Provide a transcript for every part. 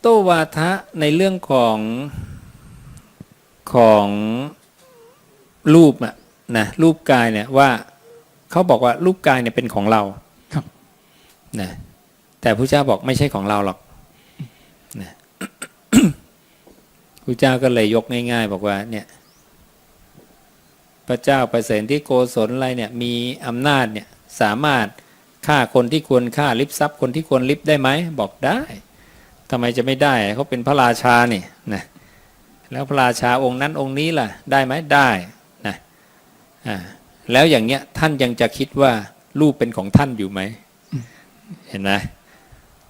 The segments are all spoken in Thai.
โตวาทะในเรื่องของของรูปอะนะรูปกายเนี่ยว่าเขาบอกว่ารูปกายเนี่ยเป็นของเราครับนะแต่พระเจ้าบอกไม่ใช่ของเราหรอกนะพระเจ้าก็เลยยกง่าย ๆ บอกว่าเนี่ยพระเจ้าประเสริฐที่โกศลอะไรเนี่ยมีอำนาจเนี่ยสามารถฆ่าคนที่ควรฆ่าลิบทรัพย์คนที่ควรลิบได้ไหมบอกได้ ทำไมจะไม่ได้เขาเป็นพระราชานี่นะแล้วพระราชาองค์นั้นองค์นี้ล่ะได้ไหมได้นะอ่าแล้วอย่างเงี้ยท่านยังจะคิดว่ารูปเป็นของท่านอยู่ไหมเห็นไหม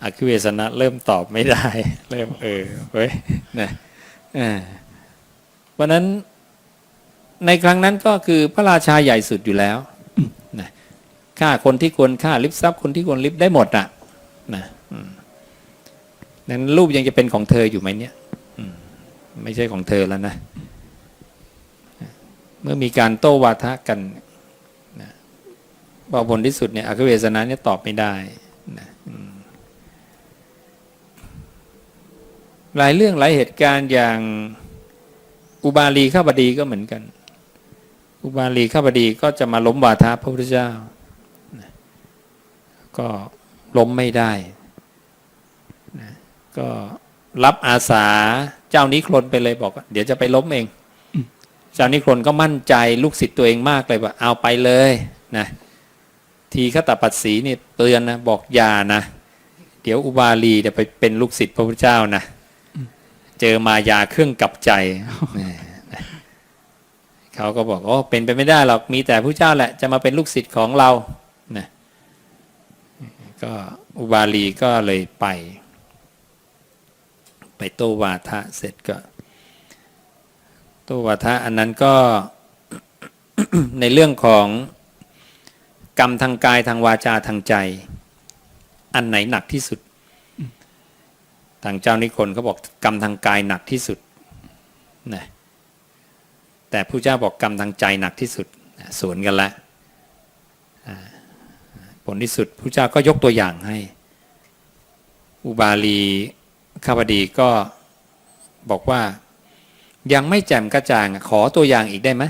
อคิเวสนะเริ่มตอบไม่ได้ เริ่มเออเว้ยนะอ่าเพราะนั้นในครั้งนั้นก็คือพระราชาใหญ่สุดอยู่แล้วนะฆ่าคนที่ควรฆ่าลิบทรัพย์คนที่ควรลิบได้หมดอะนะอืม นั้นรูปยังจะเป็นของเธออยู่ไหมเนี่ยไม่ใช่ของเธอแล้วนะ เมื่อมีการโต้วาทะกันพอผลที่สุดเนี่ยอคเวสนะเนี่ยตอบไม่ได้นะหลายเรื่องหลายเหตุการณ์อย่างอุบาลีข้าบดีก็เหมือนกัน อุบาลีข้าบดีก็จะมาล้มวาทะพระพุทธเจ้านะก็ล้มไม่ได้ ก็รับอาสาเจ้านิครนไปเลยบอกว่าเดี๋ยวจะไปล้มเอง เจ้านิครนก็มั่นใจลูกศิษย์ตัวเองมากเลยว่าเอาไปเลยนะทีฆตปัสสีนี่เตือนนะบอกอย่านะ เดี๋ยวอุบาลีเดี๋ยวไปเป็นลูกศิษย์พระพุทธเจ้านะเจอมายาเครื่องกลับใจนี่นะเขาก็บอกโอ้เป็นไปไม่ได้หรอกมีแต่พระเจ้าแหละ จะมาเป็นลูกศิษย์ของเรานะก็อุบาลีก็เลยไปไป โตวาทะเสร็จก็โตวาทะอันนั้นก็ในเรื่องของกรรมทางกายทางวาจาทางใจ อันไหนหนักที่สุด ทางเจ้านิคนเขาบอกกรรมทางกายหนักที่สุดนะแต่ผู้เจ้าบอกกรรมทางใจหนักที่สุดสวนกันละผลที่สุดผู้เจ้าก็ยกตัวอย่างให้ อุบาลี ข้าพดีก็บอกว่ายังไม่แจ่มกระจ่างขอตัวอย่างอีกได้ไหม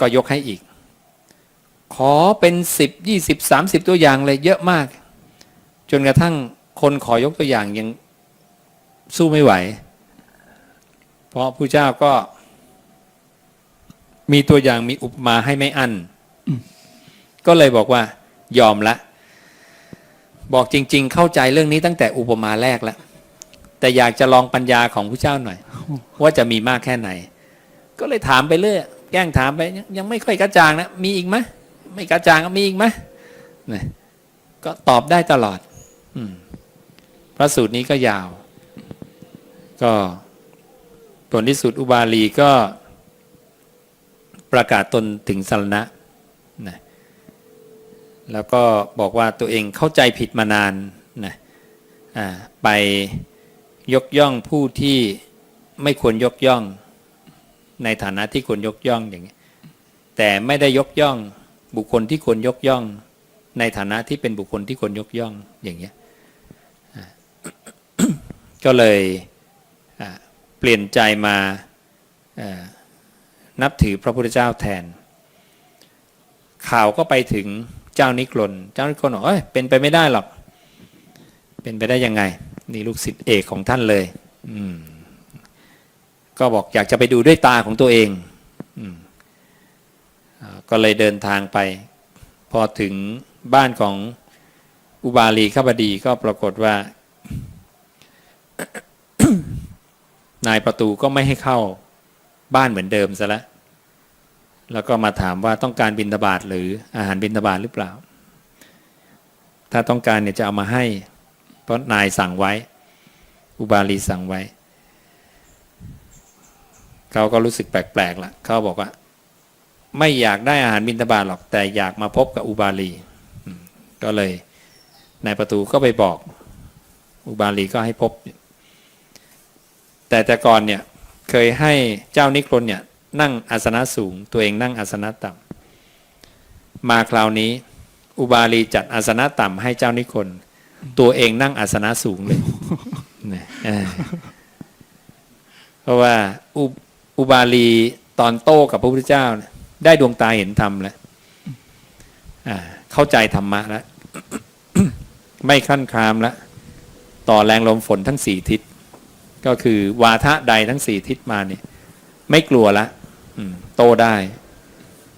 ก็ยกให้อีก ขอเป็นสิบยี่สิบสามสิบตัวอย่างเลยเยอะมาก จนกระทั่งคนขอยกตัวอย่างยังสู้ไม่ไหว เพราะผู้เจ้าก็ มีตัวอย่างมีอุปมาให้ไม่อั้นก็เลยบอกว่ายอมละ บอกจริง ๆ เข้าใจเรื่องนี้ตั้งแต่อุปมาแรกแล้ว แต่อยากจะลองปัญญาของผู้เจ้าหน่อย ว่าจะมีมากแค่ไหน ก็เลยถามไปเรื่อยแกล้งถามไปยังยังไม่ค่อยกระจ่างนะมีอีกไหมไม่กระจ่างมีอีกไหมนะก็ตอบได้ตลอด อืมพระสูตรนี้ก็ยาว ก็ผลที่สุดอุบาลีก็ประกาศตนถึงสารณะนะแล้วก็บอกว่าตัวเองเข้าใจผิดมานานนะอ่าไป ยกย่องผู้ที่ไม่ควรยกย่อง ในฐานะที่ควรยกย่องอย่างนี้แต่ไม่ได้ยกย่องบุคคลที่ควรยกย่อง ในฐานะที่เป็นบุคคลที่ควรยกย่องอย่างเงี้ยก็เลยเปลี่ยนใจมาอ่านับถือพระพุทธเจ้าแทน ข่าวก็ไปถึงเจ้านิกรนเจ้านิกรนบอกเอ้ยเป็นไปไม่ได้หรอก เป็นไปได้ยังไง นี่ลูกศิษย์เอกของท่านเลย อืมก็บอกอยากจะไปดูด้วยตาของตัวเองอก็เลยเดินทางไป พอถึงบ้านของอุบาลีขบดีก็ปรากฏว่า นายประตูก็ไม่ให้เข้าบ้านเหมือนเดิมซะแล้วแล้วก็มาถามว่าต้องการบิณฑบาตหรืออาหารบิณฑบาตหรือเปล่า ถ้าต้องการเนี่ยจะเอามาให้ ราะนายสั่งไว้ อุบาลีสั่งไว้ เขาก็รู้สึกแปลกๆละเขาบอกว่า ไม่อยากได้อาหารบิณฑบาตหรอกแต่อยากมาพบกับอุบาลี ก็เลยนายประตูก็ไปบอก อุบาลีก็ให้พบ แต่แต่ก่อนเนี่ยเคยให้เจ้านิครนเนี่ยนั่งอาสนะสูง ตัวเองนั่งอาสนะต่ำมาคราวนี้ อุบาลีจัดอาสนะต่ำให้เจ้านิครน ตัวเองนั่งอาสนะสูงเลยนะเออเพราะว่าอุอุบาลีตอนโต้กับพระพุทธเจ้าเนี่ยได้ดวงตาเห็นธรรมแล้วอ่าเข้าใจธรรมะแล้ว ไม่คลั่นคลามแล้ว ต่อแรงลมฝนทั้งสี่ทิศ ก็คือวาทะใดทั้งสี่ทิศมาเนี่ย ไม่กลัวละอืมโตได้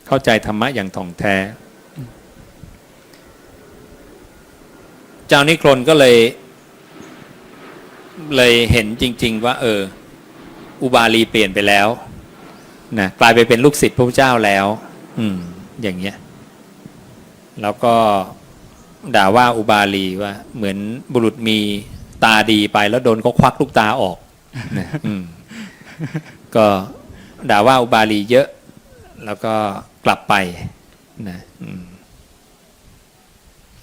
เข้าใจธรรมะอย่างถ่องแท้ เจ้านิครนก็เลย เลยเห็นจริง ๆ ว่า เออ อุบาลีเปลี่ยนไปแล้วนะกลายไปเป็นลูกศิษย์พระพุทธเจ้าแล้ว อืม อย่างเงี้ย แล้วก็ด่าว่าอุบาลีว่า เหมือนบุรุษมีตาดีไปแล้วโดนเขาควักลูกตาออกนะอืมก็ด่าว่าอุบาลีเยอะ แล้วก็กลับไปนะ อืม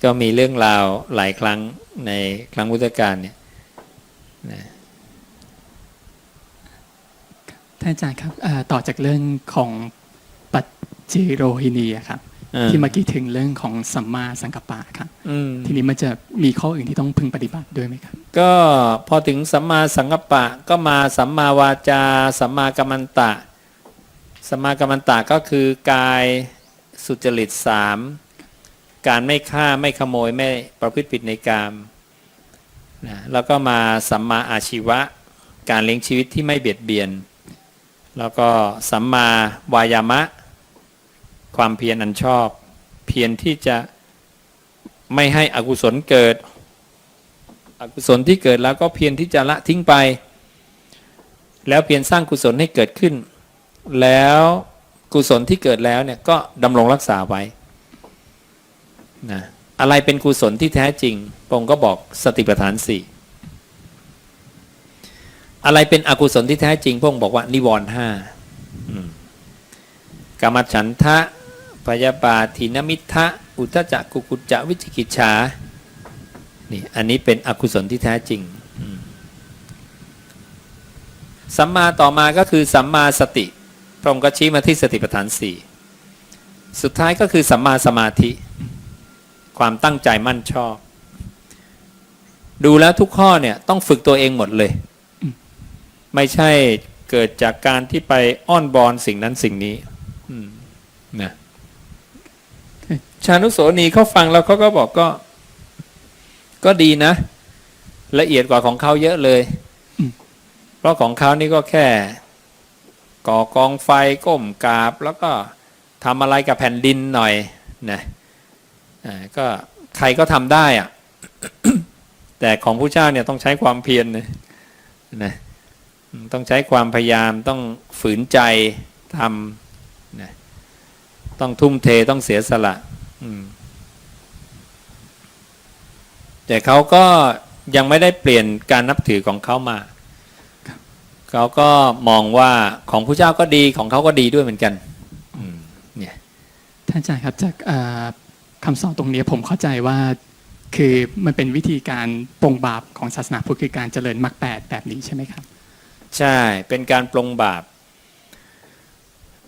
ก็มีเรื่องราวหลายครั้งในครั้งพุทธกาลเนี่ยนะท่านอาจารย์ครับเอ่อต่อจากเรื่องของปัจเจโรหินีอะครับอ่าที่เมื่อกี้ถึงเรื่องของสัมมาสังกัปปะครับอืมทีนี้มันจะมีข้ออื่นที่ต้องพึงปฏิบัติด้วยไหมครับ ก็พอถึงสัมมาสังกัปปะก็มาสัมมาวาจาสัมมากัมมันตะสัมมากัมมันตะก็คือกายสุจริตสาม การไม่ฆ่าไม่ขโมยไม่ประพฤติผิดในกามนะแล้วก็มาสัมมาอาชีวะ การเลี้ยงชีวิตที่ไม่เบียดเบียน แล้วก็สัมมาวายามะ ความเพียรอันชอบ เพียรที่จะไม่ให้อกุศลเกิด อกุศลที่เกิดแล้วก็เพียรที่จะละทิ้งไป แล้วเพียรสร้างกุศลให้เกิดขึ้น แล้วกุศลที่เกิดแล้วเนี่ยก็ดำรงรักษาไว้ นะอะไรเป็นกุศลที่แท้จริงพระองก็บอกสติปัฏฐานสี่อะไรเป็นอกุศลที่แท้จริงพงบอกว่านิวรณ์ห้ากามฉันทะพยาบาทินมิทะอุทจจะกุกุจจะวิจิกิจฉานี่อันนี้เป็นอกุศลที่แท้จริงสัมมาต่อมาก็คือสัมมาสติ พระองค์ก็ชี้มาที่สติปัฏฐานสี่สุดท้ายก็คือสัมมาสมาธิ ความตั้งใจมั่นชอบ ดูแล้วทุกข้อเนี่ยต้องฝึกตัวเองหมดเลย ไม่ใช่เกิดจากการที่ไปอ้อนบอนสิ่งนั้นสิ่งนี้นะชานุโสนีเขาฟังแล้วเขาก็บอกก็ ก็ดีนะ ละเอียดกว่าของเขาเยอะเลย เพราะของเขานี่ก็แค่ ก่อกองไฟก้มกราบ แล้วก็ทำอะไรกับแผ่นดินหน่อยนะ ก็ใครก็ทำได้อะแต่ของผู้เจ้าเนี่ยต้องใช้ความเพียรนะนะต้องใช้ความพยายามต้องฝืนใจทำนะต้องทุ่มเทต้องเสียสละแต่เขาก็ยังไม่ได้เปลี่ยนการนับถือของเขามา เขาก็มองว่าของผู้เจ้าก็ดีของเขาก็ดีด้วยเหมือนกันเนี่ยท่านอาจารย์ครับจากอ่อ คำสอนตรงนี้ผมเข้าใจว่าคือมันเป็นวิธีการปรงบาปของศาสนาพุทธคือการเจริญมรรคแปดแบบนี้ใช่ไหมครับ ใช่เป็นการปรงบาป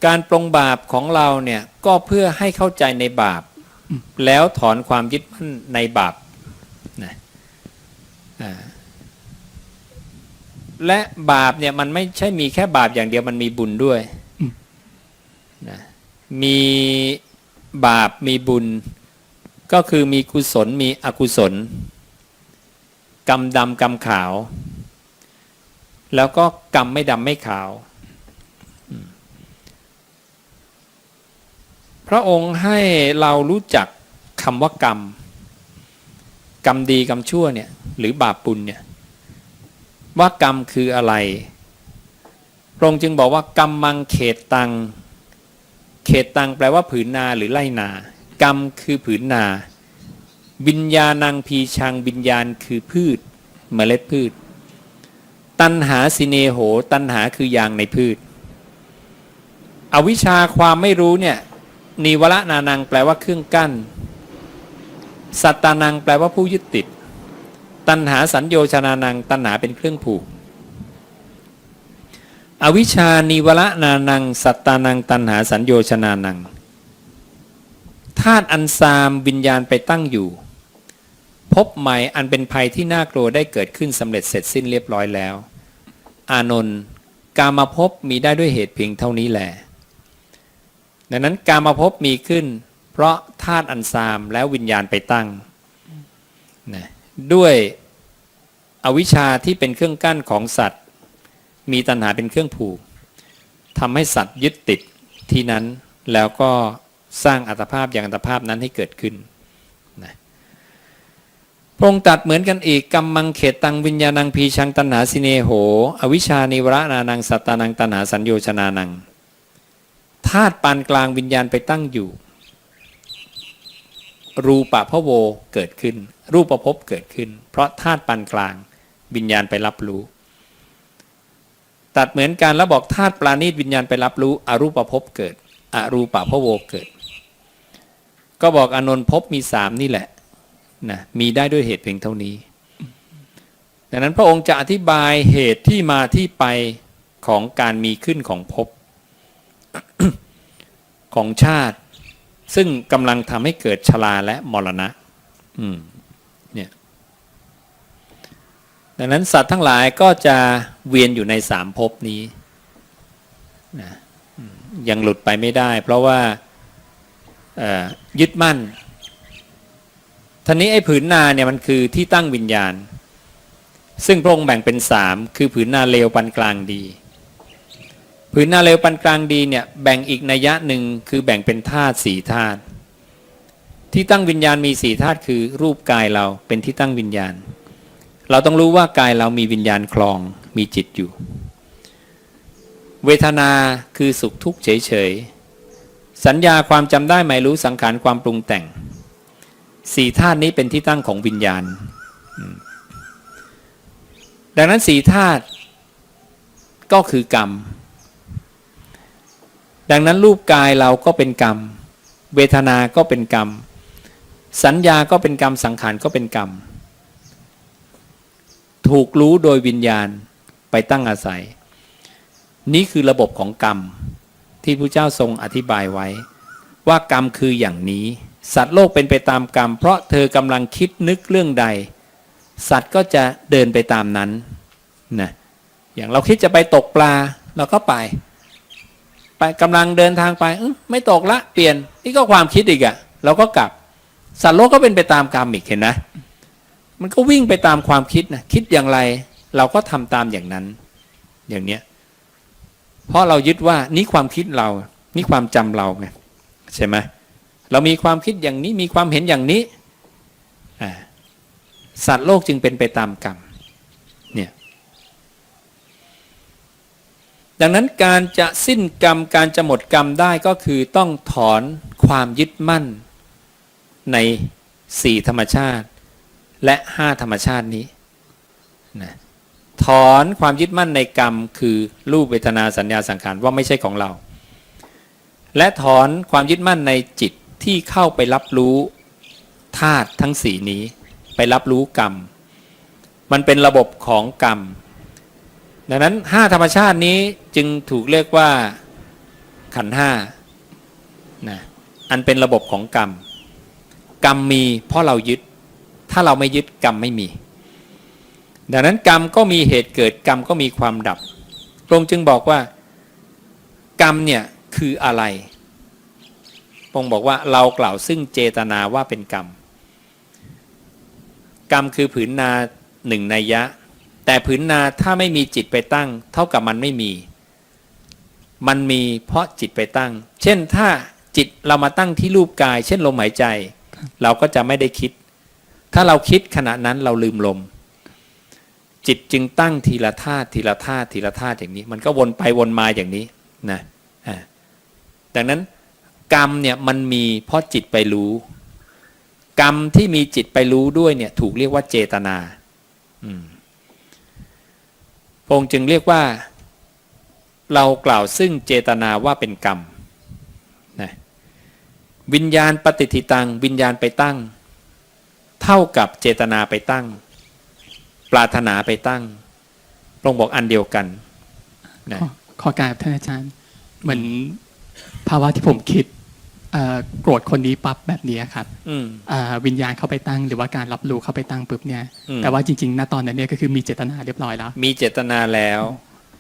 การปรงบาปของเราเนี่ยก็เพื่อให้เข้าใจในบาปอืมแล้วถอนความยึดมั่นในบาปนะอ่าและบาปเนี่ยมันไม่ใช่มีแค่บาปอย่างเดียวมันมีบุญด้วยนะมีบาปมีบุญ ก็คือมีกุศลมีอกุศล กรรมดำกรรมขาว แล้วก็กรรมไม่ดำไม่ขาว พระองค์ให้เรารู้จักคำว่ากรรม กรรมดีกรรมชั่วเนี่ยหรือบาปปุญเนี่ยว่ากรรมคืออะไร พระองค์จึงบอกว่ากรรมมังเขตตัง เขตตังแปลว่าผืนนาหรือไรนา กรรมคือผืนนา วิญญาณังพีชังวิญญาณคือพืชเมล็ดพืช ตันหาสิเนโห ตันหาคือยางในพืช อวิชาความไม่รู้เนี่ยนิวรนานังแปลว่าเครื่องกั้น สัตตานังแปลว่าผู้ยึดติด ตันหาสัญโยชนานัง ตันหาเป็นเครื่องผูก อวิชานิวรนานัง สัตตานังตันหาสัญโยชนานัง ธาตุอันซามวิญญาณไปตั้งอยู่ พบใหม่อันเป็นภัยที่น่ากลัวได้เกิดขึ้นสำเร็จเสร็จสิ้นเรียบร้อยแล้ว อานนท์การมาพบมีได้ด้วยเหตุเพียงเท่านี้แหละดังนั้นการมาพบมีขึ้น เพราะธาตุอันซามแล้ววิญญาณไปตั้งนะด้วยอวิชชาที่เป็นเครื่องกั้นของสัตว์ มีตัณหาเป็นเครื่องผูกทำให้สัตว์ยึดติดที่นั้นแล้วก็ สร้างอัตภาพอย่างอัตภาพนั้นให้เกิดขึ้นนะพรงตัดเหมือนกันอีกกรรมังเขตตังวิญญาณังพีชังตัณหาสิเนโห อวิชานิวรนานังสัตตานังตัณหาสัญโยชนานังธาตุปานกลางวิญญาณไปตั้งอยู่ รูปะพะโวเกิดขึ้น รูปประพบเกิดขึ้น เพราะธาตุปานกลางวิญญาณไปรับรู้ ตัดเหมือนกันแล้วบอกธาตุปราณีตวิญญาณไปรับรู้ อรูปภพเกิด อรูปะพะโวเกิด ก็บอกอนนท์ภพมีสามนี่แหละนะมีได้ด้วยเหตุเพียงเท่านี้ ดังนั้นพระองค์จะอธิบายเหตุที่มาที่ไปของการมีขึ้นของภพของชาติ ซึ่งกำลังทำให้เกิดชราและมรณะเนี่ยดังนั้นสัตว์ทั้งหลายก็จะเวียนอยู่ในสามภพนี้นะยังหลุดไปไม่ได้ เพราะว่า ยึดมั่นท่านี้ไอ้ผืนนาเนี่ยมันคือที่ตั้งวิญญาณ ซึ่งพระองค์แบ่งเป็นสามคือผืนนาเลวปานกลางดี ผืนนาเลวปานกลางดีเนี่ยแบ่งอีกนัยยะหนึ่งคือแบ่งเป็นธาตุสี่ธาตุที่ตั้งวิญญาณมีสี่ธาตุคือรูปกายเราเป็นที่ตั้งวิญญาณ เราต้องรู้ว่ากายเรามีวิญญาณคลองมีจิตอยู่ เวทนาคือสุขทุกข์เฉยๆ สัญญาความจำได้หมายรู้สังขารความปรุงแต่งสี่ธาตุนี้เป็นที่ตั้งของวิญญาณ ดังนั้นสี่ธาตุก็คือกรรม ดังนั้นรูปกายเราก็เป็นกรรม เวทนา ก็เป็นกรรม สัญญาก็เป็นกรรม สังขารก็เป็นกรรม ถูกรู้โดยวิญญาณไปตั้งอาศัย นี่คือระบบของกรรม ที่พระเจ้าทรงอธิบายไว้ ว่ากรรมคืออย่างนี้ สัตว์โลกเป็นไปตามกรรม เพราะเธอกำลังคิดนึกเรื่องใด สัตว์ก็จะเดินไปตามนั้นนะอย่างเราคิดจะไปตกปลาเราก็ไป ไปกำลังเดินทางไปไม่ตกละเปลี่ยนนี่ก็ความคิดอีกอะเราก็กลับ สัตว์โลกก็เป็นไปตามกรรมอีกเห็นนะมันก็วิ่งไปตามความคิดนะคิดอย่างไร เราก็ทำตามอย่างนั้น อย่างเนี้ย เพราะเรายึดว่านี่ความคิดเรา นี่ความจำเราไงใช่ไหมเรามีความคิดอย่างนี้มีความเห็นอย่างนี้สัตว์โลกจึงเป็นไปตามกรรมเนี่ยดังนั้นการจะสิ้นกรรมการจะหมดกรรมได้ก็คือต้องถอนความยึดมั่น ในสี่ธรรมชาติ และห้าธรรมชาตินี้นะ ถอนความยึดมั่นในกรรม คือรูปเวทนาสัญญาสังขารว่าไม่ใช่ของเรา และถอนความยึดมั่นในจิตที่เข้าไปรับรู้ธาตุทั้งสี่นี้ ไปรับรู้กรรม มันเป็นระบบของกรรม ดังนั้นห้าธรรมชาตินี้จึงถูกเรียกว่าขันห้านะอันเป็นระบบของกรรม กรรมมีเพราะเรายึด ถ้าเราไม่ยึดกรรมไม่มี ดังนั้นกรรมก็มีเหตุเกิดกรรมก็มีความดับพระองค์จึงบอกว่า กรรมเนี่ยคืออะไรพระองค์บอกว่าเรากล่าวซึ่งเจตนาว่าเป็นกรรม กรรมคือผืนนาหนึ่งนัยยะ แต่ผืนนาถ้าไม่มีจิตไปตั้ง เท่ากับมันไม่มี มันมีเพราะจิตไปตั้ง เช่นถ้าจิตเรามาตั้งที่รูปกาย เช่นลมหายใจ เราก็จะไม่ได้คิด ถ้าเราคิดขณะนั้นเราลืมลม จิตจึงตั้งทีละธาตุทีละธาตุทีละธาตุอย่างนี้ มันก็วนไปวนมาอย่างนี้นะอ่าดังนั้นกรรมเนี่ยมันมีเพราะจิตไปรู้ กรรมที่มีจิตไปรู้ด้วยเนี่ยถูกเรียกว่าเจตนาอืมพงค์จึงเรียกว่า เรากล่าวซึ่งเจตนาว่าเป็นกรรมนะวิญญาณปฏิทิตัง วิญญาณไปตั้ง เท่ากับเจตนาไปตั้ง ปรารถนาไปตั้งพระองค์บอกอันเดียวกันนะขอขอการท่านอาจารย์ เหมือนภาวะที่ผมคิดเอ่อโกรธคนนี้ปั๊บแบบนี้ครับอืมเอ่อวิญญาณเข้าไปตั้งหรือว่าการรับรู้เข้าไปตั้งปุ๊บเนี่ยอืมแต่ว่าจริงๆณตอนนั้นเนี่ยก็คือมีเจตนาเรียบร้อยแล้ว มีเจตนาแล้ว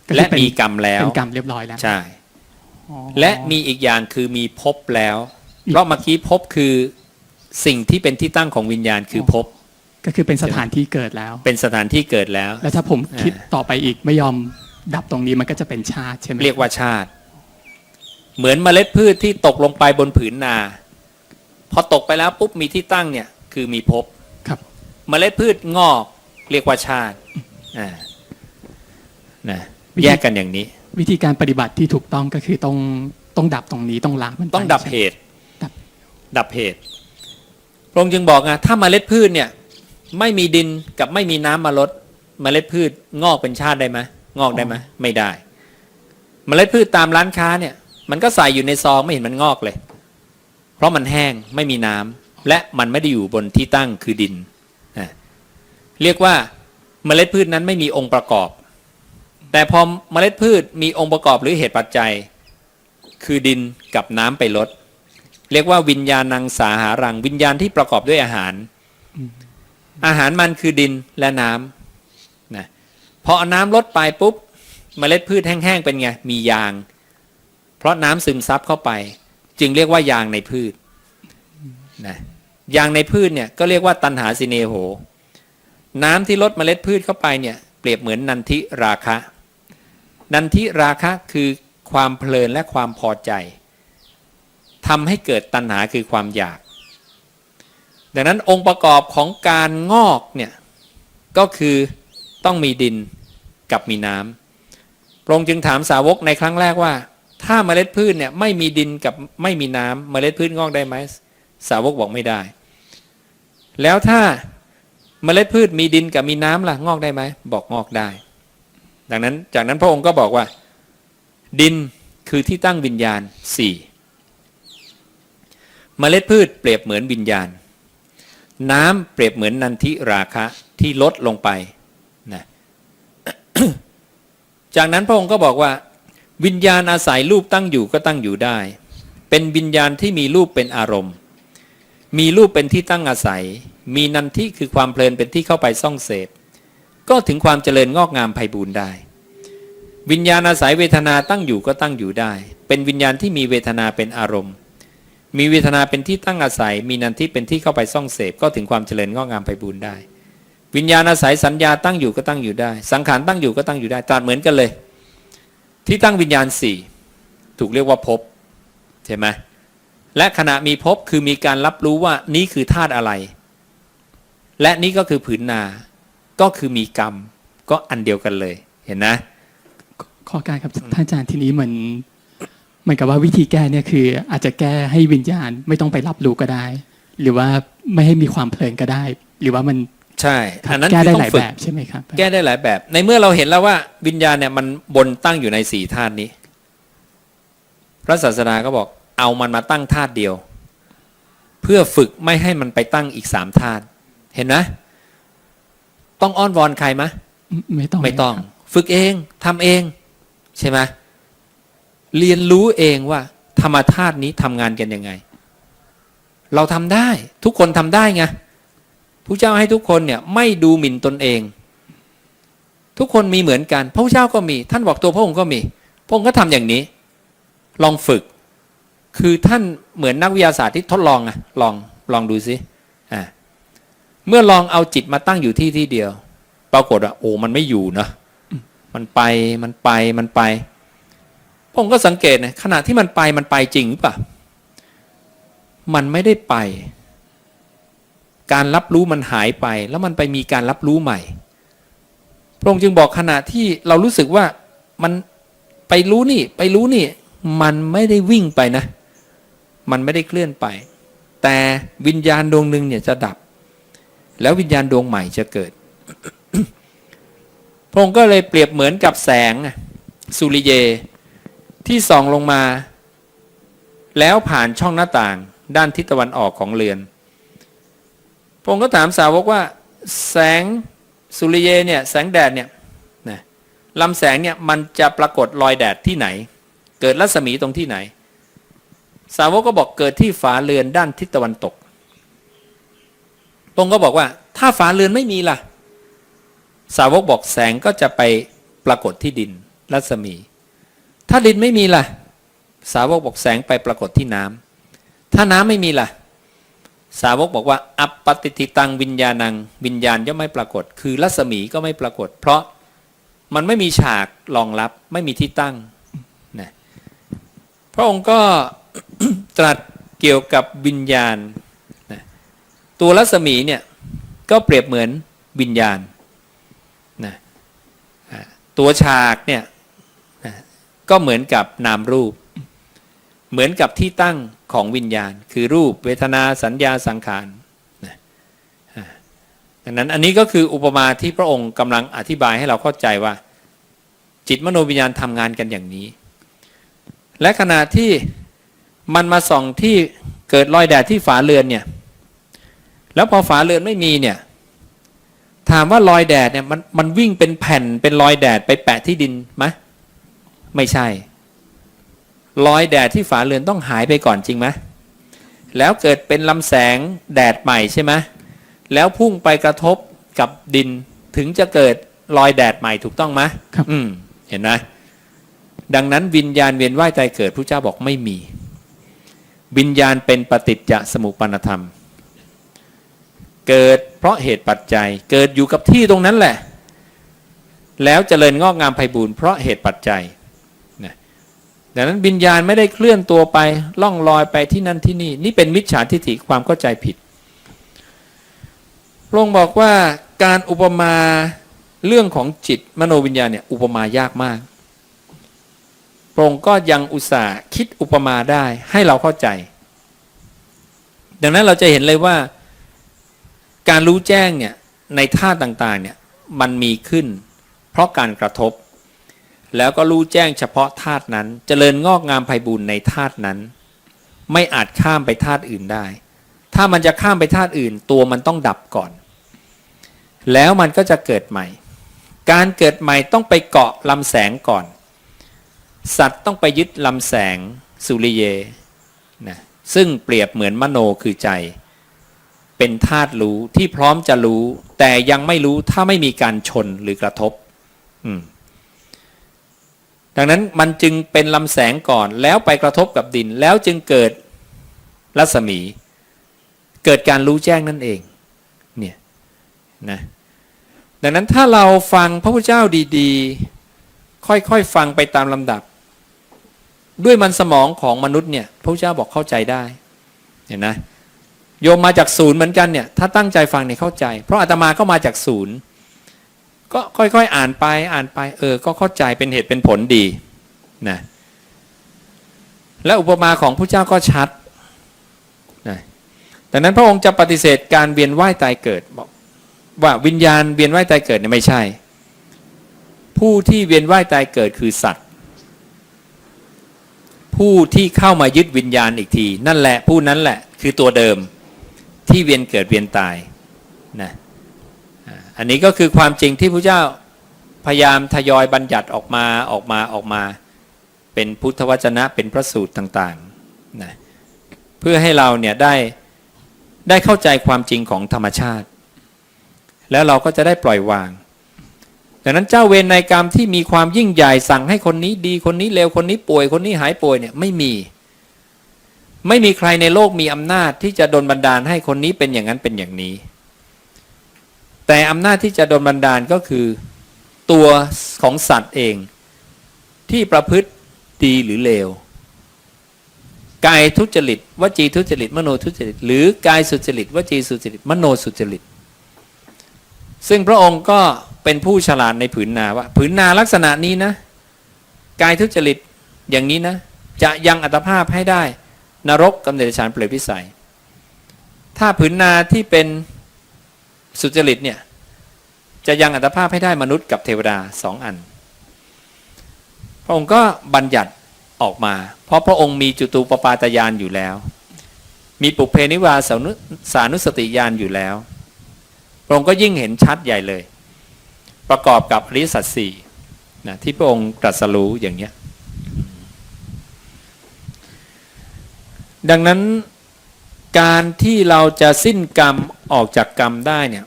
ก็คือและเป็นมีกรรมแล้วเป็นกรรมเรียบร้อยแล้วใช่อ๋อและมีอีกอย่างคือมีภพแล้วอีกเพราะเมื่อกี้ภพคือสิ่งที่เป็นที่ตั้งของวิญญาณคือภพ ก็คือเป็นสถานที่เกิดแล้ว เป็นสถานที่เกิดแล้ว แล้วถ้าผมคิดอ่าต่อไปอีกไม่ยอมดับตรงนี้มันก็จะเป็นชาติใช่ไหมเรียกว่าชาติ เหมือนเมล็ดพืชที่ตกลงไปบนผืนนาพอตกไปแล้วปุ๊บมีที่ตั้งเนี่ยคือมีภพครับ เมล็ดพืชงอกเรียกว่าชาติอ่านะแยกกันอย่างนี้ วิธีการปฏิบัติที่ถูกต้องก็คือต้องต้องดับตรงนี้ต้องละมันไปต้องดับเหใช่ไหมตุดับดับเหตุพระองค์จึงบอกไงถ้าเมล็ดพืชเนี่ย ไม่มีดินกับไม่มีน้ำมาลดเมล็ดพืชงอกเป็นชาติได้ไหมงอกได้ไหมไม่ได้ เมล็ดพืชตามร้านค้าเนี่ย มันก็ใส่อยู่ในซองไม่เห็นมันงอกเลย เพราะมันแห้งไม่มีน้ำและมันไม่ได้อยู่บนที่ตั้งคือดินนะเรียกว่าเมล็ดพืชนั้นไม่มีองค์ประกอบ แต่พอเมล็ดพืชมีองค์ประกอบหรือเหตุปัจจัย คือดินกับน้ำไปลด เรียกว่าวิญญาณังสาหารังวิญญาณที่ประกอบด้วยอาหาร อาหารมันคือดินและน้ำนะพอน้ำลดไปปุ๊บเมล็ดพืชแห้งๆเป็นไง มียาง เพราะน้ำซึมซับเข้าไป จึงเรียกว่ายางในพืชนะยางในพืชเนี่ยก็เรียกว่าตันหาสิเนโห น้ำที่ลดเมล็ดพืชเข้าไปเนี่ยเปรียบเหมือนนันทิราคะ นันทิราคะคือความเพลินและความพอใจทำให้เกิดตัณหาคือความอยาก ดังนั้นองค์ประกอบของการงอกเนี่ยก็คือต้องมีดินกับมีน้ำพระองค์จึงถามสาวกในครั้งแรกว่า ถ้าเมล็ดพืชเนี่ยไม่มีดินกับไม่มีน้ำเมล็ดพืชงอกได้ไหมสาวกบอกไม่ได้ แล้วถ้าเมล็ดพืชมีดินกับมีน้ำล่ะงอกได้ไหมบอกงอกได้ ดังนั้นจากนั้นพระองค์ก็บอกว่า ดินคือที่ตั้งวิญญาณสี่เมล็ดพืชเปรียบเหมือนวิญญาณ น้ำเปรียบเหมือนนันทิราคะที่ลดลงไปนะจากนั้นพระองค์ก็บอกว่า วิญญาณอาศัยรูปตั้งอยู่ก็ตั้งอยู่ได้ เป็นวิญญาณที่มีรูปเป็นอารมณ์ มีรูปเป็นที่ตั้งอาศัย มีนันทิคือความเพลินเป็นที่เข้าไปซ่องเสพ ก็ถึงความเจริญงอกงามไพบูรณ์ได้ วิญญาณอาศัยเวทนาตั้งอยู่ก็ตั้งอยู่ได้ เป็นวิญญาณที่มีเวทนาเป็นอารมณ์ มีเวทนาเป็นที่ตั้งอาศัย มีนันทิเป็นที่เข้าไปซ่องเสพก็ถึงความเจริญงอกงามไพบูรได้ วิญญาณอาศัยสัญญาตั้งอยู่ก็ตั้งอยู่ได้ สังขารตั้งอยู่ก็ตั้งอยู่ได้ตรัดเหมือนกันเลย ที่ตั้งวิญญาณสี่ถูกเรียกว่าภพใช่ไหมและขณะมีภพคือมีการรับรู้ว่านี่คือธาตุอะไร และนี่ก็คือผืนนา ก็คือมีกรรม ก็อันเดียวกันเลย เห็นนะข้อการครับท่านอาจารย์ทีนี้เหมือน หมือนกับว่าวิธีแก้เนี่ยคืออาจจะแก้ให้วิญญาณไม่ต้องไปรับรู้ก็ได้ หรือว่าไม่ให้มีความเพลินก็ได้ หรือว่ามันใช่อันนั้นแก้คือได้ต้อหลายงฝึแบกบใช่ไหมครับแก้ได้หลายแบบ ในเมื่อเราเห็นแล้วว่าวิญญาณเนี่ยมันบนตั้งอยู่ในสี่ธาตุนี้ พระศาสดาก็บอกเอามันมาตั้งธาตุเดียว เพื่อฝึกไม่ให้มันไปตั้งอีกสามธาตุเห็นไหมต้องอ้อนวอนใครมะไม่ต้องไม่ต้องครับฝึกเองทำเอง ใช่ไหม เรียนรู้เองว่า ธรรมธาตุนี้ทำงานกันยังไง เราทำได้ ทุกคนทำได้ไงผู้เจ้าให้ทุกคนเนี่ยไม่ดูหมิ่นตนเอง ทุกคนมีเหมือนกัน พระเจ้าก็มี ท่านบอกตัวพระองค์ก็มี พระองค์ก็ทำอย่างนี้ ลองฝึก คือท่านเหมือนนักวิทยาศาสตร์ที่ทดลองอะลองลองดูสิอ่าเมื่อลองเอาจิตมาตั้งอยู่ที่ที่เดียว ปรากฏว่าโอ้มันไม่อยู่นะมันไปมันไปมันไป ผมก็สังเกตนะขณะที่มันไปมันไปจริงปล่ามันไม่ได้ไป การรับรู้มันหายไป แล้วมันไปมีการรับรู้ใหม่ พระองค์จึงบอกขณะที่เรารู้สึกว่ามันไปรู้นี่ ไปรู้นี่ มันไม่ได้วิ่งไปนะ มันไม่ได้เคลื่อนไป แต่วิญญาณดวงหนึ่งเนี่ยจะดับ แล้ววิญญาณดวงใหม่จะเกิด พระองค์ก็เลยเปรียบเหมือนกับแสงสุริเย ที่ส่องลงมา แล้วผ่านช่องหน้าต่าง ด้านทิศตะวันออกของเรือนพระองก็ถามสาวกว่า แสงสุริเยเนี่ยแสงแดดเนี่ยนะลำแสงเนี่ยมันจะปรากฏรอยแดดที่ไหน เกิดรัศมีตรงที่ไหน สาวกก็บอกเกิดที่ฝาเรือนด้านทิศตะวันตกพระองก็บอกว่า ถ้าฝาเรือนไม่มีล่ะ สาวกบอกแสงก็จะไปปรากฏที่ดินรัศมี ถ้าดินไม่มีล่ะ สาวกบอกแสงไปปรากฏที่น้ำถ้าน้ำไม่มีล่ะ สาวกบอกว่า อัปปติติตังวิญญาณัง วิญญาณย่อมไม่ปรากฏ คือรัศมีก็ไม่ปรากฏ เพราะมันไม่มีฉากรองรับ ไม่มีที่ตั้งนะพระองค์ก็ตรัสเกี่ยวกับวิญญาณนะตัวรัศมีเนี่ยก็เปรียบเหมือนวิญญาณนะตัวฉากเนี่ย ก็เหมือนกับนามรูป เหมือนกับที่ตั้งของวิญญาณ คือรูปเวทนาสัญญาสังขารดังนั้นอันนี้ก็คืออุปมาที่พระองค์กำลังอธิบายให้เราเข้าใจว่า จิตมโนวิญญาณทำงานกันอย่างนี้ และขณะที่มันมาส่องที่เกิดรอยแดดที่ฝาเรือนเนี่ยแล้วพอฝาเรือนไม่มีเนี่ยถามว่ารอยแดดเนี่ยมันมันวิ่งเป็นแผ่นเป็นรอยแดดไปแปะที่ดินไหม ไม่ใช่ รอยแดดที่ฝาเรือนต้องหายไปก่อนจริงไหมแล้วเกิดเป็นลำแสงแดดใหม่ใช่ไหมแล้วพุ่งไปกระทบกับดินถึงจะเกิดรอยแดดใหม่ถูกต้องไหมครับ อืม เห็นไหมดังนั้นวิญญาณเวียนว่ายตายเกิดพระเจ้าบอกไม่มี วิญญาณเป็นปฏิจจสมุปปนธรรม เกิดเพราะเหตุปัจจัย เกิดอยู่กับที่ตรงนั้นแหละ แล้วเจริญงอกงามไพบูรณ์เพราะเหตุปัจจัยนะ ดังนั้นวิญญาณไม่ได้เคลื่อนตัวไปล่องลอยไปที่นั่นที่นี่ นี่เป็นมิจฉาทิฏฐิความเข้าใจผิดพระองค์บอกว่าการอุปมาเรื่องของจิตมโนวิญญาณเนี่ยอุปมายากมากพระองค์ก็ยังอุตส่าห์คิดอุปมาได้ให้เราเข้าใจ ดังนั้นเราจะเห็นเลยว่า การรู้แจ้งเนี่ยในธาตุต่างๆเนี่ยมันมีขึ้น เพราะการกระทบ แล้วก็รู้แจ้งเฉพาะธาตุนั้นเจริญงอกงามไพบูรณ์ในธาตุนั้น ไม่อาจข้ามไปธาตุอื่นได้ ถ้ามันจะข้ามไปธาตุอื่น ตัวมันต้องดับก่อน แล้วมันก็จะเกิดใหม่ การเกิดใหม่ต้องไปเกาะลำแสงก่อน สัตว์ต้องไปยึดลำแสงสุริเยนะซึ่งเปรียบเหมือนมโนคือใจ เป็นธาตุรู้ที่พร้อมจะรู้ แต่ยังไม่รู้ถ้าไม่มีการชนหรือกระทบ อืม ดังนั้นมันจึงเป็นลำแสงก่อนแล้วไปกระทบกับดินแล้วจึงเกิดรัศมี เกิดการรู้แจ้งนั่นเองเนี่ยนะดังนั้นถ้าเราฟังพระพุทธเจ้าดีๆ ค่อยๆฟังไปตามลำดับ ด้วยมันสมองของมนุษย์เนี่ยพระพุทธเจ้าบอกเข้าใจได้เห็นนะโยมมาจากศูนย์เหมือนกันเนี่ยถ้าตั้งใจฟังเนี่ยเข้าใจ เพราะอาตมาก็มาจากศูนย์ ก็ค่อยๆ อ่านไปอ่านไป เออ ก็เข้าใจเป็นเหตุเป็นผลดีนะและอุปมาของพระเจ้าก็ชัดนะดังนั้นพระองค์จะปฏิเสธการเวียนว่ายตายเกิดบอกว่าวิญญาณเวียนว่ายตายเกิดเนี่ยไม่ใช่ ผู้ที่เวียนว่ายตายเกิดคือสัตว์ ผู้ที่เข้ามายึดวิญญาณอีกที นั่นแหละผู้นั้นแหละคือตัวเดิมที่เวียนเกิดเวียนตายนะ อันนี้ก็คือความจริงที่พระเจ้าพยายามทยอยบัญญัติออกมาออกมาออกมา เป็นพุทธวจนะเป็นพระสูตรต่างๆนะเพื่อให้เราเนี่ยได้ได้เข้าใจความจริงของธรรมชาติ แล้วเราก็จะได้ปล่อยวางดังนั้นเจ้าเวรในกรรมที่มีความยิ่งใหญ่สั่งให้คนนี้ดีคนนี้เลวคนนี้ป่วยคนนี้หายป่วยเนี่ยไม่มี ไม่มีใครในโลกมีอำนาจที่จะดลบันดาลให้คนนี้เป็นอย่างนั้นเป็นอย่างนี้ แต่อำนาจที่จะดลบันดาลก็คือตัวของสัตว์เอง ที่ประพฤติดีหรือเลวกายทุจริตวจีทุจริต มโนทุจริต หรือกายสุจริตวจีสุจริต มโนสุจริต ซึ่งพระองค์ก็เป็นผู้ฉลาดในผืนนาว่า ผืนนาลักษณะนี้นะ กายทุจริตอย่างนี้นะ จะยังอัตภาพให้ได้นรกกำเนิดฉานเปรตวิสัย ถ้าผืนนาที่เป็น สุจริตเนี่ยจะยังอัตภาพให้ได้มนุษย์กับเทวดาสองอัน พระองค์ก็บัญญัติออกมา เพราะพระองค์มีจุตูปปาตยานอยู่แล้ว มีปุเพนิวาสานุสานุสติญาณอยู่แล้ว พระองค์ก็ยิ่งเห็นชัดใหญ่เลย ประกอบกับอริสัจสี่นะที่พระองค์ตรัสรู้อย่างเนี้ยดังนั้น การที่เราจะสิ้นกรรมออกจากกรรมได้เนี่ย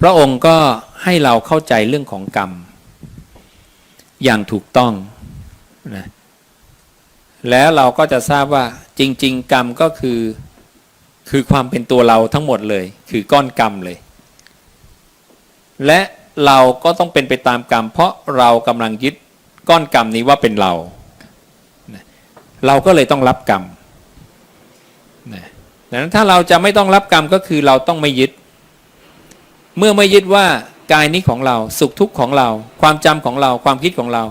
พระองค์ก็ให้เราเข้าใจเรื่องของกรรม อย่างถูกต้องนะแล้วเราก็จะทราบว่าจริง ๆ กรรมก็คือคือความเป็นตัวเราทั้งหมดเลย คือก้อนกรรมเลย และเราก็ต้องเป็นไปตามกรรม เพราะเรากำลังยึดก้อนกรรมนี้ว่าเป็นเรา เราก็เลยต้องรับกรรม นะดังนั้นถ้าเราจะไม่ต้องรับกรรมก็คือเราต้องไม่ยึด เมื่อไม่ยึดว่ากายนี้ของเราสุขทุกข์ของเรา ความจำของเราความคิดของเรา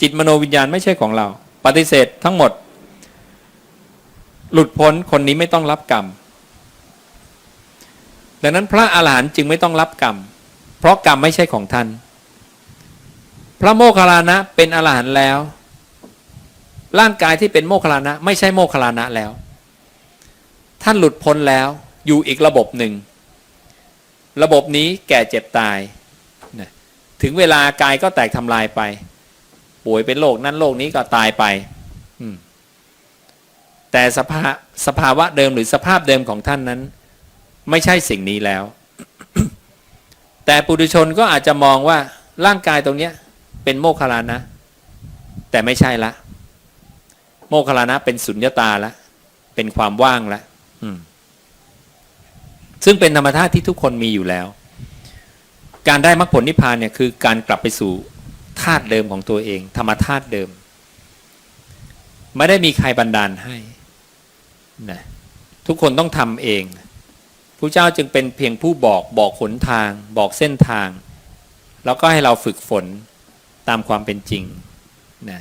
จิตมโนวิญญาณไม่ใช่ของเรา ปฏิเสธทั้งหมด หลุดพ้นคนนี้ไม่ต้องรับกรรมดังนั้นพระอาหารหันต์จึงไม่ต้องรับกรรม เพราะกรรมไม่ใช่ของท่าน พระโมคคัลลานะเป็นอรหันต์แล้ว ร่างกายที่เป็นโมคคัลลานะ ไม่ใช่โมคคัลลานะแล้ว ท่านหลุดพ้นแล้วอยู่อีกระบบหนึ่ง ระบบนี้แก่เจ็บตายนะถึงเวลากายก็แตกทำลายไป ป่วยเป็นโรคนั้นโรคนี้ก็ตายไปแต่สภาสภาวะเดิมหรือสภาพเดิมของท่านนั้น ไม่ใช่สิ่งนี้แล้ว แต่ปุถุชนก็อาจจะมองว่าร่างกายตรงนี้เป็นโมคลานะ แต่ไม่ใช่ละ โมคลานะเป็นสุญญตาละ เป็นความว่างละ ซึ่งเป็นธรรมชาติที่ทุกคนมีอยู่แล้ว การได้มรรคผลนิพพานเนี่ยคือการกลับไปสู่ธาตุเดิมของตัวเอง ธรรมธาตุเดิม ไม่ได้มีใครบันดาลให้นะทุกคนต้องทำเองพระเจ้าจึงเป็นเพียงผู้บอกบอกหนทาง บอกเส้นทาง แล้วก็ให้เราฝึกฝนตามความเป็นจริงนะ